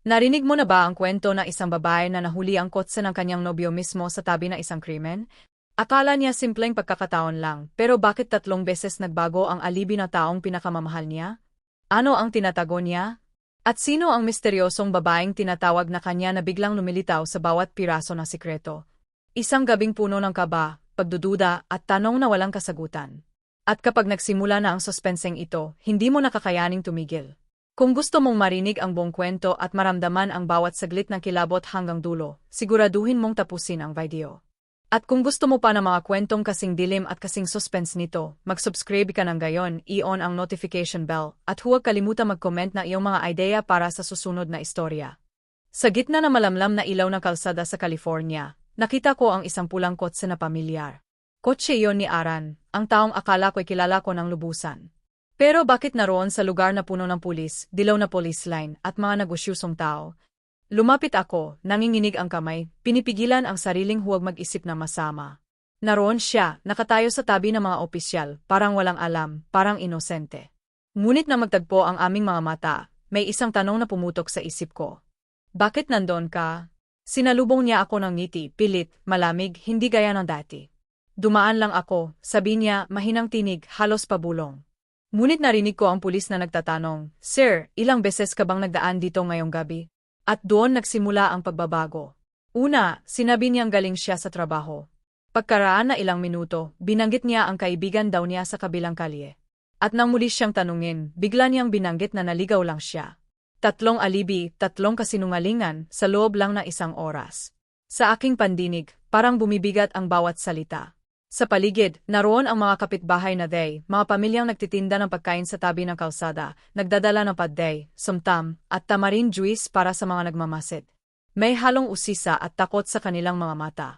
Narinig mo na ba ang kwento ng isang babae na nahuli ang kotse ng kanyang nobyo mismo sa tabi ng isang krimen? Akala niya simpleng pagkakataon lang, pero bakit tatlong beses nagbago ang alibi na taong pinakamamahal niya? Ano ang tinatago niya? At sino ang misteryosong babaeng tinatawag na kanya na biglang lumilitaw sa bawat piraso ng sikreto? Isang gabing puno ng kaba, pagdududa, at tanong na walang kasagutan. At kapag nagsimula na ang suspenseng ito, hindi mo nakakayaning tumigil. Kung gusto mong marinig ang buong kwento at maramdaman ang bawat saglit ng kilabot hanggang dulo, siguraduhin mong tapusin ang video. At kung gusto mo pa ng mga kwentong kasing dilim at kasing suspense nito, mag-subscribe ka ng gayon, i-on ang notification bell, at huwag kalimutan mag-comment na iyong mga ideya para sa susunod na istorya. Sa gitna ng malamlam na ilaw ng kalsada sa California, nakita ko ang isang pulang kotse na pamilyar. Kotse iyon ni Aran, ang taong akala ko'y kilala ko ng lubusan. Pero bakit naroon sa lugar na puno ng pulis, dilaw na police line, at mga negosyusong tao? Lumapit ako, nanginginig ang kamay, pinipigilan ang sariling huwag mag-isip na masama. Naroon siya, nakatayo sa tabi ng mga opisyal, parang walang alam, parang inosente. Ngunit na magtagpo ang aming mga mata, may isang tanong na pumutok sa isip ko. Bakit nandon ka? Sinalubong niya ako ng ngiti, pilit, malamig, hindi gaya ng dati. Dumaan lang ako, sabi niya, mahinang tinig, halos pabulong. Ngunit narinig ko ang pulis na nagtatanong, Sir, ilang beses ka bang nagdaan dito ngayong gabi? At doon nagsimula ang pagbabago. Una, sinabi niyang galing siya sa trabaho. Pagkaraan na ilang minuto, binanggit niya ang kaibigan daw niya sa kabilang kalye. At nang muli siyang tanungin, bigla niyang binanggit na naligaw lang siya. Tatlong alibi, tatlong kasinungalingan, sa loob lang ng isang oras. Sa aking pandinig, parang bumibigat ang bawat salita. Sa paligid, naroon ang mga kapitbahay na day, mga pamilyang nagtitinda ng pagkain sa tabi ng kalsada, nagdadala ng padday, sumtam, at tamarin juice para sa mga nagmamasid. May halong usisa at takot sa kanilang mga mata.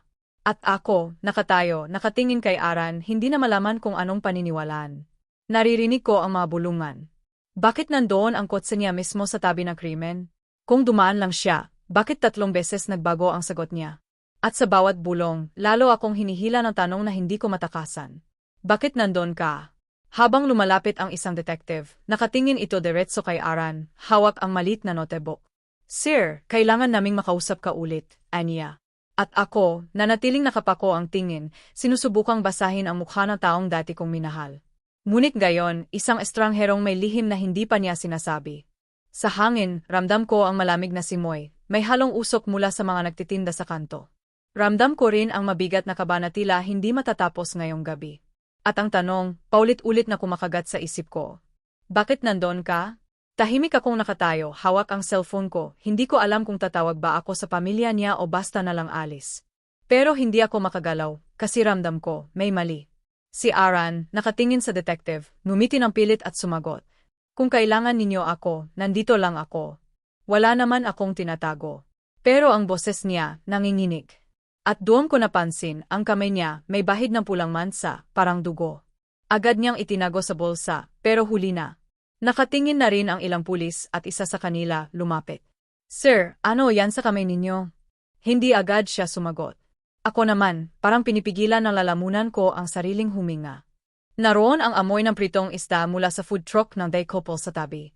At ako, nakatayo, nakatingin kay Aran, hindi na malaman kung anong paniniwalaan. Naririnig ko ang mga bulungan. Bakit nandoon ang kotse niya mismo sa tabi ng krimen? Kung dumaan lang siya, bakit tatlong beses nagbago ang sagot niya? At sa bawat bulong, lalo akong hinihila ng tanong na hindi ko matakasan. Bakit nandon ka? Habang lumalapit ang isang detective, nakatingin ito diretso kay Aran, hawak ang malit na notebook. Sir, kailangan naming makausap ka ulit, Anya. At ako, nanatiling nakapako ang tingin, sinusubukang basahin ang mukha ng taong dati kong minahal. Ngunit gayon, isang estrangherong may lihim na hindi pa niya sinasabi. Sa hangin, ramdam ko ang malamig na simoy, may halong usok mula sa mga nagtitinda sa kanto. Ramdam ko rin ang mabigat na kaba na tila hindi matatapos ngayong gabi. At ang tanong, paulit-ulit na kumakagat sa isip ko. Bakit nandon ka? Tahimik akong nakatayo, hawak ang cellphone ko, hindi ko alam kung tatawag ba ako sa pamilya niya o basta na lang alis. Pero hindi ako makagalaw, kasi ramdam ko, may mali. Si Aran, nakatingin sa detective, numiti ng pilit at sumagot. Kung kailangan ninyo ako, nandito lang ako. Wala naman akong tinatago. Pero ang boses niya, nanginginig. At doon ko napansin, ang kamay niya may bahid ng pulang mansa, parang dugo. Agad niyang itinago sa bulsa, pero huli na. Nakatingin na rin ang ilang pulis at isa sa kanila lumapit. Sir, ano yan sa kamay ninyo? Hindi agad siya sumagot. Ako naman, parang pinipigilan ng lalamunan ko ang sariling huminga. Naroon ang amoy ng pritong isda mula sa food truck ng day couple sa tabi.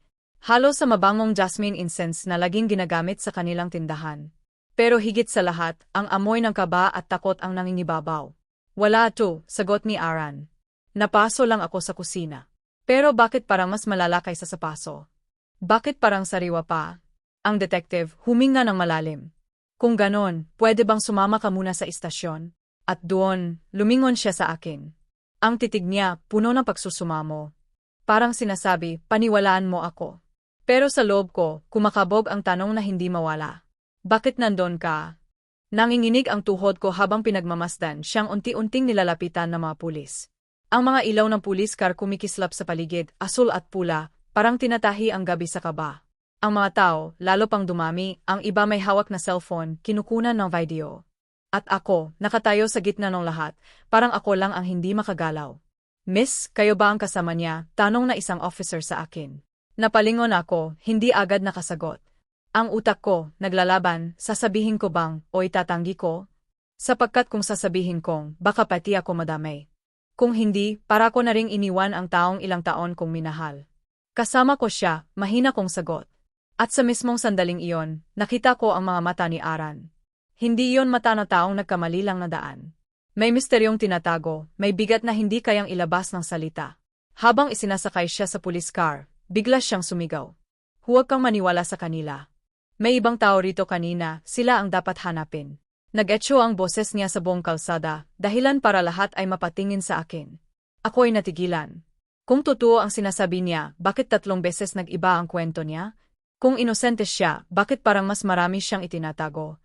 Halo sa mabangong jasmine incense na laging ginagamit sa kanilang tindahan. Pero higit sa lahat, ang amoy ng kaba at takot ang nangingibabaw. Wala to, sagot ni Aran. Napaso lang ako sa kusina. Pero bakit parang mas malala kaysa sa paso? Bakit parang sariwa pa? Ang detective huminga ng malalim. Kung ganon, pwede bang sumama ka muna sa istasyon? At doon, lumingon siya sa akin. Ang titig niya, puno ng pagsusumamo. Parang sinasabi, paniwalaan mo ako. Pero sa loob ko, kumakabog ang tanong na hindi mawala. Bakit nandon ka? Nanginginig ang tuhod ko habang pinagmamasdan siyang unti-unting nilalapitan ng mga pulis. Ang mga ilaw ng pulis car kumikislap sa paligid, asul at pula, parang tinatahi ang gabi sa kaba. Ang mga tao, lalo pang dumami, ang iba may hawak na cellphone, kinukunan ng video. At ako, nakatayo sa gitna ng lahat, parang ako lang ang hindi makagalaw. Miss, kayo ba ang kasama niya? Tanong na isang officer sa akin. Napalingon ako, hindi agad nakasagot. Ang utak ko, naglalaban, sasabihin ko bang, o itatanggi ko? Sapagkat kung sasabihin kong, baka pati ako madamay. Kung hindi, para ko na ring iniwan ang taong ilang taon kong minahal. Kasama ko siya, mahina kong sagot. At sa mismong sandaling iyon, nakita ko ang mga mata ni Aran. Hindi iyon mata na taong nagkamali lang na daan. May misteryong tinatago, may bigat na hindi kayang ilabas ng salita. Habang isinasakay siya sa police car, bigla siyang sumigaw. Huwag kang maniwala sa kanila. May ibang tao rito kanina, sila ang dapat hanapin. Nag-etso ang boses niya sa buong kalsada, dahilan para lahat ay mapatingin sa akin. Ako'y natigilan. Kung totoo ang sinasabi niya, bakit tatlong beses nag-iba ang kwento niya? Kung inosente siya, bakit parang mas marami siyang itinatago?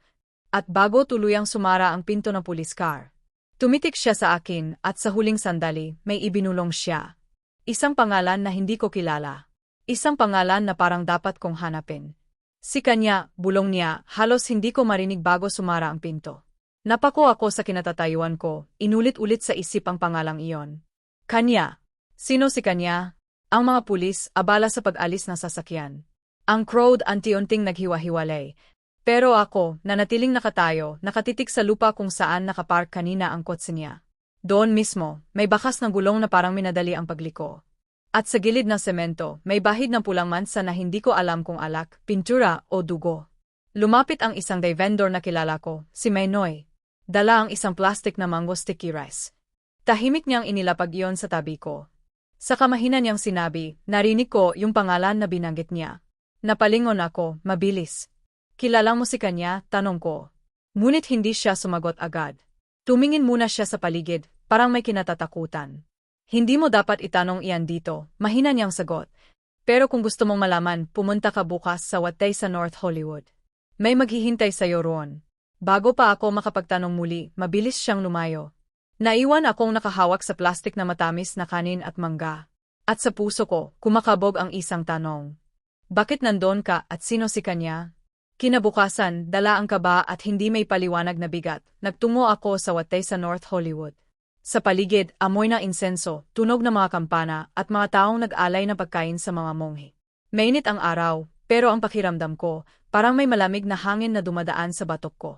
At bago tuluyang sumara ang pinto ng police car. Tumitik siya sa akin at sa huling sandali, may ibinulong siya. Isang pangalan na hindi ko kilala. Isang pangalan na parang dapat kong hanapin. Si kanya, bulong niya, halos hindi ko marinig bago sumara ang pinto. Napako ako sa kinatatayuan ko, inulit-ulit sa isip ang pangalang iyon. Kanya. Sino si kanya? Ang mga pulis, abala sa pag-alis ng sasakyan. Ang crowd anti-unting naghiwa-hiwalay. Pero ako, nanatiling nakatayo, nakatitik sa lupa kung saan nakapark kanina ang kotse niya. Doon mismo, may bakas ng gulong na parang minadali ang pagliko. At sa gilid ng semento, may bahid ng pulang mansa na hindi ko alam kung alak, pintura o dugo. Lumapit ang isang day vendor na kilala ko, si Maynoy. Dala ang isang plastic na mango sticky rice. Tahimik niyang inilapag iyon sa tabi ko. Sa kamahinan niyang sinabi, narinig ko yung pangalan na binanggit niya. Napalingon ako, mabilis. Kilala mo si kanya, tanong ko. Ngunit hindi siya sumagot agad. Tumingin muna siya sa paligid, parang may kinatatakutan. Hindi mo dapat itanong iyan dito, mahina niyang sagot. Pero kung gusto mong malaman, pumunta ka bukas sa Watay sa North Hollywood. May maghihintay sa'yo roon. Bago pa ako makapagtanong muli, mabilis siyang lumayo. Naiwan akong nakahawak sa plastik na matamis na kanin at mangga. At sa puso ko, kumakabog ang isang tanong. Bakit nandon ka at sino si kanya? Kinabukasan, dala ang kaba at hindi may paliwanag na bigat, nagtungo ako sa watay sa North Hollywood. Sa paligid, amoy ng insenso, tunog ng mga kampana, at mga taong nag-alay ng pagkain sa mga monghe. Mainit ang araw, pero ang pakiramdam ko, parang may malamig na hangin na dumadaan sa batok ko.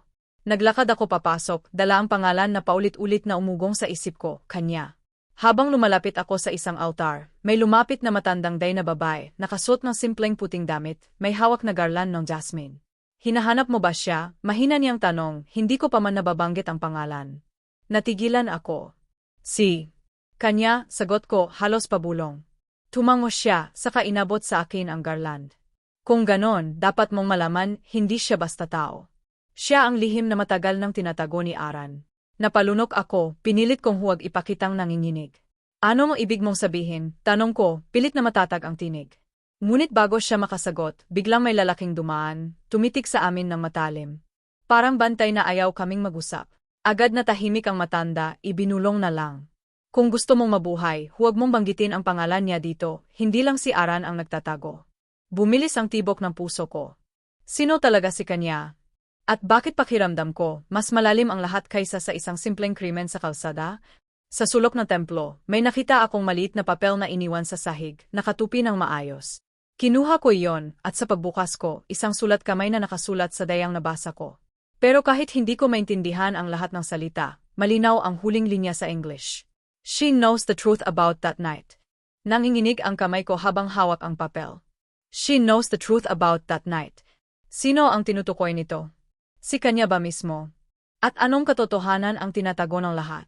Naglakad ako papasok, dala ang pangalan na paulit-ulit na umugong sa isip ko, kanya. Habang lumalapit ako sa isang altar, may lumapit na matandang day na babae, nakasuot ng simpleng puting damit, may hawak na garland ng jasmine. Hinahanap mo ba siya? Mahina niyang tanong, hindi ko pa man nababanggit ang pangalan. Natigilan ako. Si. Kanya, sagot ko, halos pabulong. Tumango siya, saka inabot sa akin ang garland. Kung ganon, dapat mong malaman, hindi siya basta tao. Siya ang lihim na matagal nang tinatago ni Aran. Napalunok ako, pinilit kong huwag ipakitang nanginginig. Ano mo ibig mong sabihin? Tanong ko, pilit na matatag ang tinig. Ngunit bago siya makasagot, biglang may lalaking dumaan, tumitik sa amin ng matalim. Parang bantay na ayaw kaming mag-usap. Agad na tahimik ang matanda, ibinulong na lang. Kung gusto mong mabuhay, huwag mong banggitin ang pangalan niya dito, hindi lang si Aran ang nagtatago. Bumilis ang tibok ng puso ko. Sino talaga si kanya? At bakit pakiramdam ko, mas malalim ang lahat kaysa sa isang simpleng krimen sa kalsada? Sa sulok ng templo, may nakita akong maliit na papel na iniwan sa sahig, nakatupi ng maayos. Kinuha ko iyon, at sa pagbukas ko, isang sulat kamay na nakasulat sa dayang nabasa ko. Pero kahit hindi ko maintindihan ang lahat ng salita, malinaw ang huling linya sa English. She knows the truth about that night. Nanginginig ang kamay ko habang hawak ang papel. She knows the truth about that night. Sino ang tinutukoy nito? Si kanya ba mismo? At anong katotohanan ang tinatago ng lahat?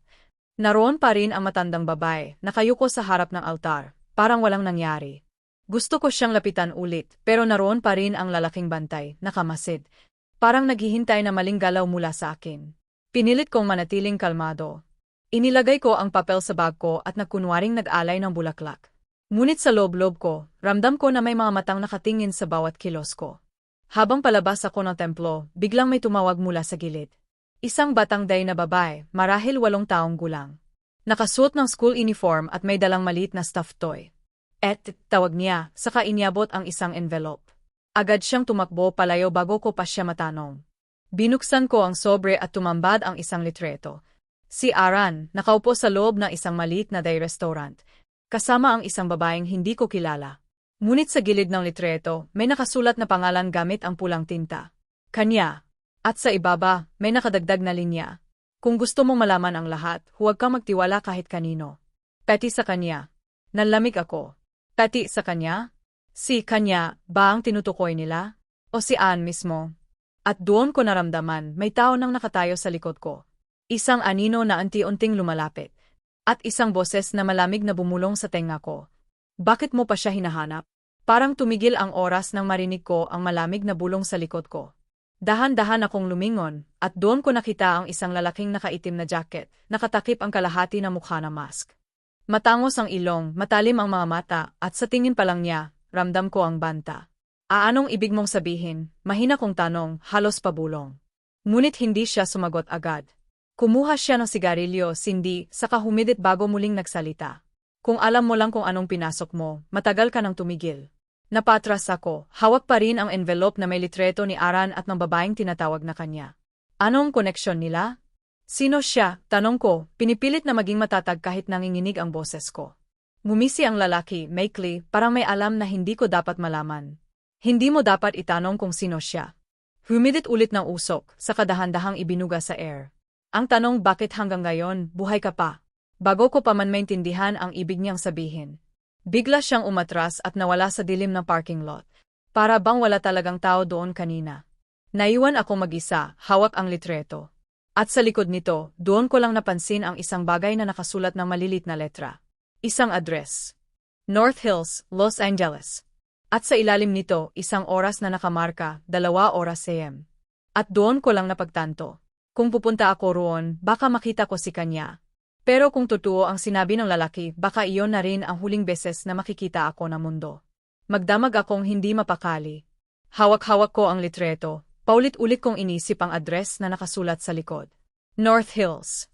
Naroon pa rin ang matandang babae, nakayuko sa harap ng altar, parang walang nangyari. Gusto ko siyang lapitan ulit, pero naroon pa rin ang lalaking bantay, nakamasid. Parang naghihintay na maling galaw mula sa akin. Pinilit kong manatiling kalmado. Inilagay ko ang papel sa bag ko at nagkunwaring nag-alay ng bulaklak. Ngunit sa loob-loob ko, ramdam ko na may mga matang nakatingin sa bawat kilos ko. Habang palabas ako ng templo, biglang may tumawag mula sa gilid. Isang batang day na babae, marahil walong taong gulang. Nakasuot ng school uniform at may dalang maliit na stuffed toy. Et, tawag niya, saka inyabot ang isang envelope. Agad siyang tumakbo palayo bago ko pa siya matanong. Binuksan ko ang sobre at tumambad ang isang litreto. Si Aran, nakaupo sa loob ng isang maliit na day restaurant. Kasama ang isang babaeng hindi ko kilala. Ngunit sa gilid ng litreto, may nakasulat na pangalan gamit ang pulang tinta. Kanya. At sa ibaba, may nakadagdag na linya. Kung gusto mong malaman ang lahat, huwag kang magtiwala kahit kanino. Peti sa kanya. Nalamig ako. Peti sa kanya? Si kanya ba ang tinutukoy nila? O si Anne mismo? At doon ko naramdaman may tao nang nakatayo sa likod ko. Isang anino na anti-unting lumalapit. At isang boses na malamig na bumulong sa tenga ko. Bakit mo pa siya hinahanap? Parang tumigil ang oras nang marinig ko ang malamig na bulong sa likod ko. Dahan-dahan akong lumingon, at doon ko nakita ang isang lalaking nakaitim na jacket, nakatakip ang kalahati na mukha na mask. Matangos ang ilong, matalim ang mga mata, at sa tingin pa lang niya, ramdam ko ang banta. Aanong ibig mong sabihin? Mahina kong tanong, halos pabulong. Ngunit hindi siya sumagot agad. Kumuha siya ng sigarilyo, sindi, saka humidit bago muling nagsalita. Kung alam mo lang kung anong pinasok mo, matagal ka nang tumigil. Napatras ako, hawak pa rin ang envelope na may litreto ni Aran at ng babaeng tinatawag na kanya. Anong koneksyon nila? Sino siya? Tanong ko, pinipilit na maging matatag kahit nanginginig ang boses ko. Ngumisi ang lalaki, maikli, parang may alam na hindi ko dapat malaman. Hindi mo dapat itanong kung sino siya. Humidit ulit ng usok, sa kadahan-dahang ibinuga sa air. Ang tanong bakit hanggang ngayon, buhay ka pa? Bago ko pa man maintindihan ang ibig niyang sabihin. Bigla siyang umatras at nawala sa dilim ng parking lot. Para bang wala talagang tao doon kanina. Naiwan ako mag-isa, hawak ang litreto. At sa likod nito, doon ko lang napansin ang isang bagay na nakasulat ng malilit na letra. Isang address. North Hills, Los Angeles. At sa ilalim nito, isang oras na nakamarka, dalawa oras AM. At doon ko lang napagtanto. Kung pupunta ako roon, baka makita ko si kanya, pero kung totoo ang sinabi ng lalaki, baka iyon na rin ang huling beses na makikita ako ng mundo. Magdamag akong hindi mapakali. Hawak-hawak ko ang litreto, paulit-ulit kong inisip ang address na nakasulat sa likod. North Hills.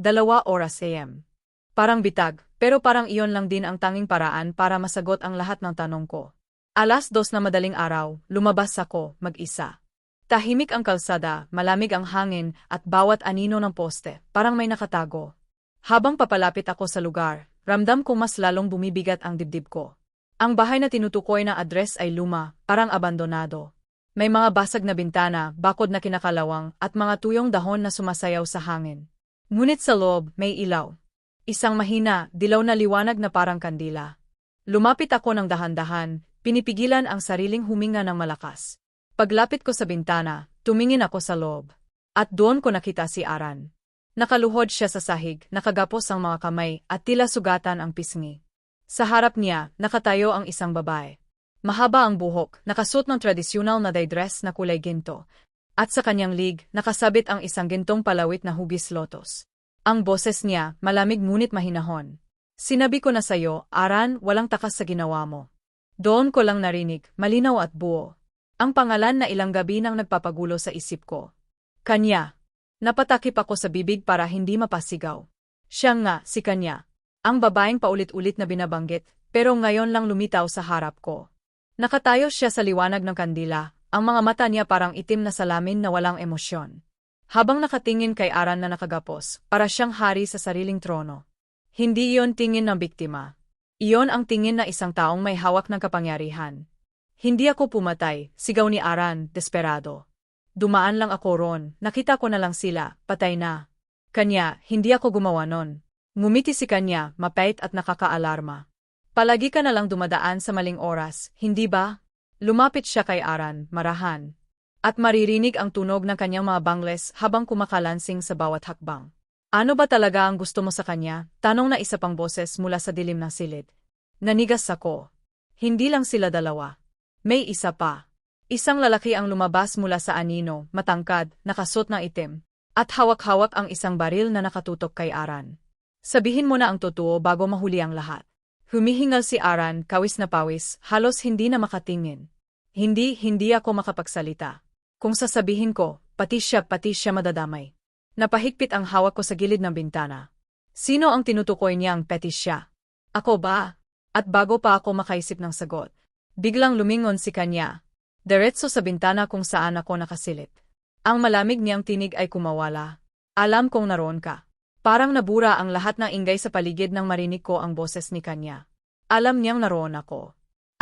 Dalawa oras AM. Parang bitag, pero parang iyon lang din ang tanging paraan para masagot ang lahat ng tanong ko. Alas dos na madaling araw, lumabas ako, mag-isa. Tahimik ang kalsada, malamig ang hangin, at bawat anino ng poste, parang may nakatago. Habang papalapit ako sa lugar, ramdam ko mas lalong bumibigat ang dibdib ko. Ang bahay na tinutukoy na address ay luma, parang abandonado. May mga basag na bintana, bakod na kinakalawang, at mga tuyong dahon na sumasayaw sa hangin. Ngunit sa loob, may ilaw. Isang mahina, dilaw na liwanag na parang kandila. Lumapit ako ng dahan-dahan, pinipigilan ang sariling huminga ng malakas. Paglapit ko sa bintana, tumingin ako sa loob. At doon ko nakita si Aran. Nakaluhod siya sa sahig, nakagapos ang mga kamay, at tila sugatan ang pisngi. Sa harap niya, nakatayo ang isang babae. Mahaba ang buhok, nakasuot ng tradisyonal na dress na kulay ginto. At sa kanyang lig, nakasabit ang isang gintong palawit na hugis lotos. Ang boses niya, malamig ngunit mahinahon. Sinabi ko na sayo, Aran, walang takas sa ginawa mo. Doon ko lang narinig, malinaw at buo. Ang pangalan na ilang gabi nang nagpapagulo sa isip ko. Kanya, Napatakip ako sa bibig para hindi mapasigaw. Siya nga, si kanya. Ang babaeng paulit-ulit na binabanggit, pero ngayon lang lumitaw sa harap ko. Nakatayo siya sa liwanag ng kandila, ang mga mata niya parang itim na salamin na walang emosyon. Habang nakatingin kay Aran na nakagapos, para siyang hari sa sariling trono. Hindi iyon tingin ng biktima. Iyon ang tingin na isang taong may hawak ng kapangyarihan. Hindi ako pumatay, sigaw ni Aran, desperado. Dumaan lang ako ron, nakita ko na lang sila, patay na. Kanya, hindi ako gumawa nun. Ngumiti si kanya, mapait at nakakaalarma. Palagi ka na lang dumadaan sa maling oras, hindi ba? Lumapit siya kay Aran, marahan. At maririnig ang tunog ng kanyang mga bangles habang kumakalansing sa bawat hakbang. Ano ba talaga ang gusto mo sa kanya? Tanong na isa pang boses mula sa dilim ng silid. Nanigas ako. Hindi lang sila dalawa. May isa pa. Isang lalaki ang lumabas mula sa anino, matangkad, nakasot ng itim, at hawak-hawak ang isang baril na nakatutok kay Aran. Sabihin mo na ang totoo bago mahuli ang lahat. Humihingal si Aran, kawis na pawis, halos hindi na makatingin. Hindi, hindi ako makapagsalita. Kung sasabihin ko, pati siya, pati siya madadamay. Napahigpit ang hawak ko sa gilid ng bintana. Sino ang tinutukoy niyang peti siya? Ako ba? At bago pa ako makaisip ng sagot, biglang lumingon si kanya, Diretso sa bintana kung saan ako nakasilip. Ang malamig niyang tinig ay kumawala. Alam kong naroon ka. Parang nabura ang lahat ng ingay sa paligid nang marinig ko ang boses ni kanya. Alam niyang naroon ako.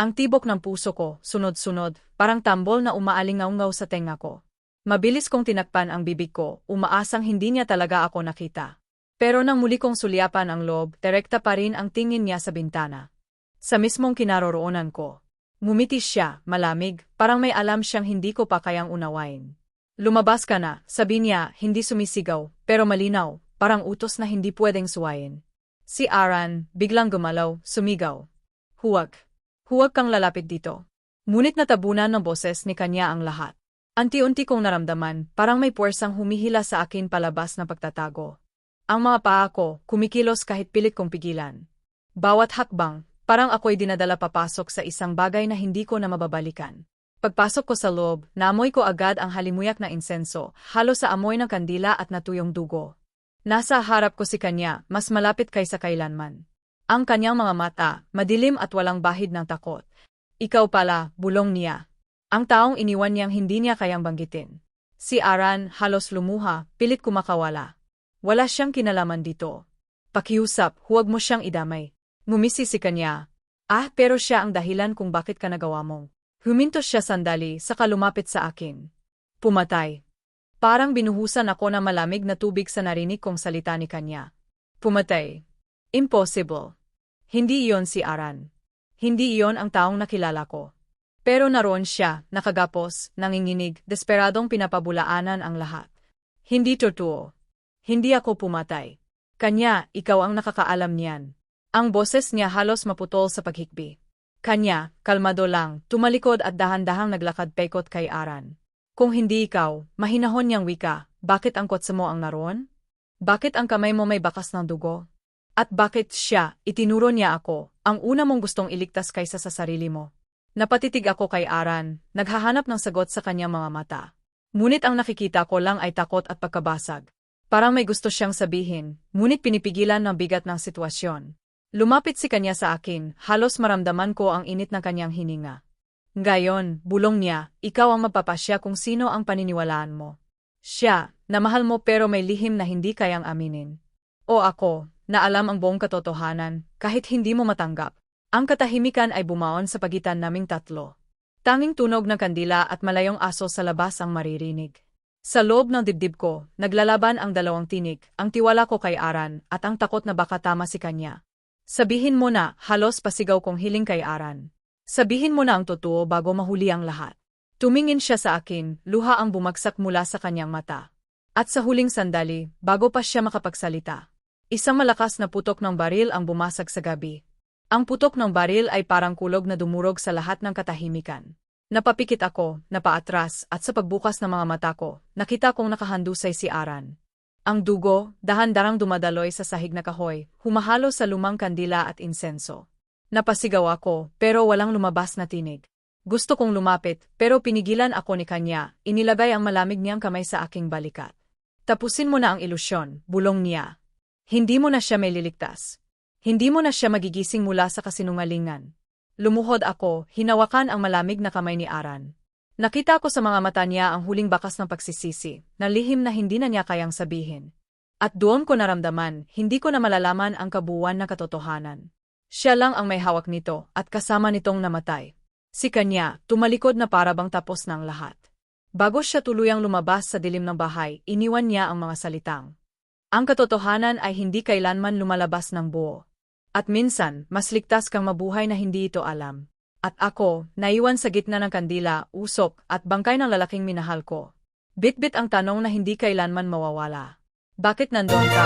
Ang tibok ng puso ko, sunod-sunod, parang tambol na umaalingaw sa tenga ko. Mabilis kong tinakpan ang bibig ko, umaasang hindi niya talaga ako nakita. Pero nang muli kong sulyapan ang loob, direkta pa rin ang tingin niya sa bintana. Sa mismong kinaroroonan ko. Ngumiti siya, malamig, parang may alam siyang hindi ko pa kayang unawain. Lumabas ka na, sabi niya, hindi sumisigaw, pero malinaw, parang utos na hindi pwedeng suwayin. Si Aran, biglang gumalaw, sumigaw. Huwag. Huwag kang lalapit dito. Ngunit natabunan ng boses ni kanya ang lahat. Anti-unti kong naramdaman, parang may puwersang humihila sa akin palabas na pagtatago. Ang mga paa ko, kumikilos kahit pilit kong pigilan. Bawat hakbang, parang ako'y dinadala papasok sa isang bagay na hindi ko na mababalikan. Pagpasok ko sa loob, naamoy ko agad ang halimuyak na insenso, halo sa amoy ng kandila at natuyong dugo. Nasa harap ko si kanya, mas malapit kaysa kailanman. Ang kanyang mga mata, madilim at walang bahid ng takot. Ikaw pala, bulong niya. Ang taong iniwan niyang hindi niya kayang banggitin. Si Aran, halos lumuha, pilit kumakawala. Wala siyang kinalaman dito. Pakiusap, huwag mo siyang idamay. Ngumisi si kanya. Ah, pero siya ang dahilan kung bakit ka nagawa mo. Huminto siya sandali, saka lumapit sa akin. Pumatay. Parang binuhusan ako na malamig na tubig sa narinig kong salita ni kanya. Pumatay. Impossible. Hindi iyon si Aran. Hindi iyon ang taong nakilala ko. Pero naroon siya, nakagapos, nanginginig, desperadong pinapabulaanan ang lahat. Hindi totoo. Hindi ako pumatay. Kanya, ikaw ang nakakaalam niyan. Ang boses niya halos maputol sa paghikbi. Kanya, kalmado lang, tumalikod at dahan-dahang naglakad pekot kay Aran. Kung hindi ikaw, mahinahon niyang wika, bakit ang kotse mo ang naroon? Bakit ang kamay mo may bakas ng dugo? At bakit siya, itinuro niya ako, ang una mong gustong iligtas kaysa sa sarili mo? Napatitig ako kay Aran, naghahanap ng sagot sa kanyang mga mata. Ngunit ang nakikita ko lang ay takot at pagkabasag. Parang may gusto siyang sabihin, ngunit pinipigilan ng bigat ng sitwasyon. Lumapit si kanya sa akin, halos maramdaman ko ang init ng kanyang hininga. Ngayon, bulong niya, ikaw ang mapapasya kung sino ang paniniwalaan mo. Siya, na mahal mo pero may lihim na hindi kayang aminin. O ako, na alam ang buong katotohanan, kahit hindi mo matanggap. Ang katahimikan ay bumaon sa pagitan naming tatlo. Tanging tunog ng kandila at malayong aso sa labas ang maririnig. Sa loob ng dibdib ko, naglalaban ang dalawang tinig, ang tiwala ko kay Aran, at ang takot na baka tama si kanya. Sabihin mo na, halos pasigaw kong hiling kay Aran. Sabihin mo na ang totoo bago mahuli ang lahat. Tumingin siya sa akin, luha ang bumagsak mula sa kanyang mata. At sa huling sandali, bago pa siya makapagsalita. Isang malakas na putok ng baril ang bumasag sa gabi. Ang putok ng baril ay parang kulog na dumurog sa lahat ng katahimikan. Napapikit ako, napaatras, at sa pagbukas ng mga mata ko, nakita kong nakahandusay si Aran. Ang dugo, dahan-darang dumadaloy sa sahig na kahoy, humahalo sa lumang kandila at insenso. Napasigaw ako, pero walang lumabas na tinig. Gusto kong lumapit, pero pinigilan ako ni kanya, inilagay ang malamig niyang kamay sa aking balikat. Tapusin mo na ang ilusyon, bulong niya. Hindi mo na siya may liligtas. Hindi mo na siya magigising mula sa kasinungalingan. Lumuhod ako, hinawakan ang malamig na kamay ni Aran. Nakita ko sa mga mata niya ang huling bakas ng pagsisisi, na lihim na hindi na niya kayang sabihin. At doon ko naramdaman, hindi ko na malalaman ang kabuuan ng katotohanan. Siya lang ang may hawak nito, at kasama nitong namatay. Si kanya, tumalikod na para bang tapos ng lahat. Bago siya tuluyang lumabas sa dilim ng bahay, iniwan niya ang mga salitang. Ang katotohanan ay hindi kailanman lumalabas ng buo. At minsan, mas ligtas kang mabuhay na hindi ito alam. At ako, naiwan sa gitna ng kandila, usok, at bangkay ng lalaking minahal ko. Bit-bit ang tanong na hindi kailanman mawawala. Bakit nandun ka?